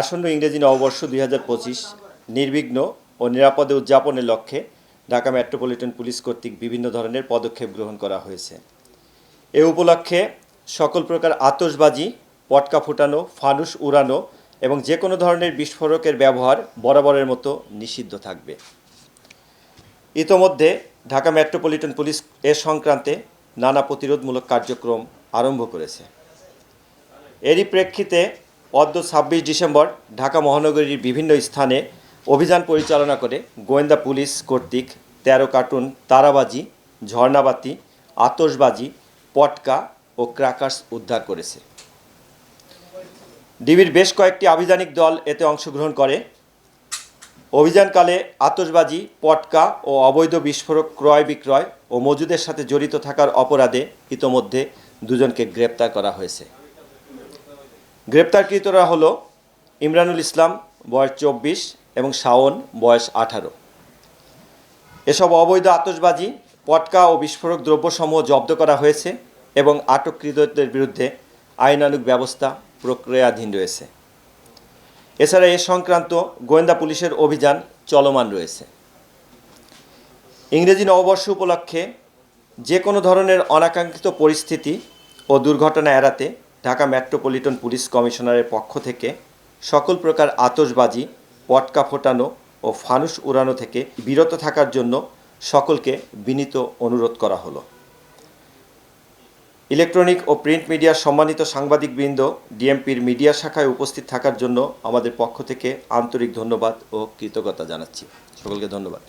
আসন্ন ইংরেজি নববর্ষ দুই হাজার পঁচিশ নির্বিঘ্ন ও নিরাপদে উদযাপনের লক্ষ্যে ঢাকা মেট্রোপলিটন পুলিশ কর্তৃক বিভিন্ন ধরনের পদক্ষেপ গ্রহণ করা হয়েছে। এ উপলক্ষে সকল প্রকার আতশবাজি, পটকা ফুটানো, ফানুস উড়ানো এবং যে কোনো ধরনের বিস্ফোরকের ব্যবহার বরাবরের মতো নিষিদ্ধ থাকবে। ইতোমধ্যে ঢাকা মেট্রোপলিটন পুলিশ এ সংক্রান্তে নানা প্রতিরোধমূলক কার্যক্রম আরম্ভ করেছে। এরই প্রেক্ষিতে অদ্য ছাব্বিশ ডিসেম্বর ঢাকা মহানগরীর বিভিন্ন স্থানে অভিযান পরিচালনা করে গোয়েন্দা পুলিশ কর্তৃক তেরো কার্টুন তারাবাজি, ঝর্ণাবাতি, আতশবাজি, পটকা ও ক্র্যাকার্স উদ্ধার করেছে। ডিবির বেশ কয়েকটি আভিযানিক দল এতে অংশগ্রহণ করে। অভিযানকালে আতশবাজি, পটকা ও অবৈধ বিস্ফোরক ক্রয় বিক্রয় ও মজুদের সাথে জড়িত থাকার অপরাধে ইতোমধ্যে দুজনকে গ্রেপ্তার করা হয়েছে। গ্রেপ্তারকৃতরা হলো ইমরানুল ইসলাম, বয়স চব্বিশ, এবং শাওন, বয়স আঠারো। এসব অবৈধ আতশবাজি, পটকা ও বিস্ফোরক দ্রব্যসমূহ জব্দ করা হয়েছে এবং আটককৃতদের বিরুদ্ধে আইনানুগ ব্যবস্থা প্রক্রিয়াধীন রয়েছে। এছাড়া এ সংক্রান্ত গোয়েন্দা পুলিশের অভিযান চলমান রয়েছে। ইংরেজি নববর্ষ উপলক্ষে যে কোনো ধরনের অনাকাঙ্ক্ষিত পরিস্থিতি ও দুর্ঘটনা এড়াতে ঢাকা মেট্রোপলিটন পুলিশ কমিশনারের পক্ষ থেকে সকল প্রকার আতশবাজি, পটকা ফোটানো ও ফানুস উড়ানো থেকে বিরত থাকার জন্য সকলকে বিনীত অনুরোধ করা হলো। ইলেকট্রনিক ও প্রিন্ট মিডিয়ার সম্মানিত সাংবাদিকবৃন্দ, ডিএমপির মিডিয়া শাখায় উপস্থিত থাকার জন্য আমাদের পক্ষ থেকে আন্তরিক ধন্যবাদ ও কৃতজ্ঞতা জানাচ্ছি। সকলকে ধন্যবাদ।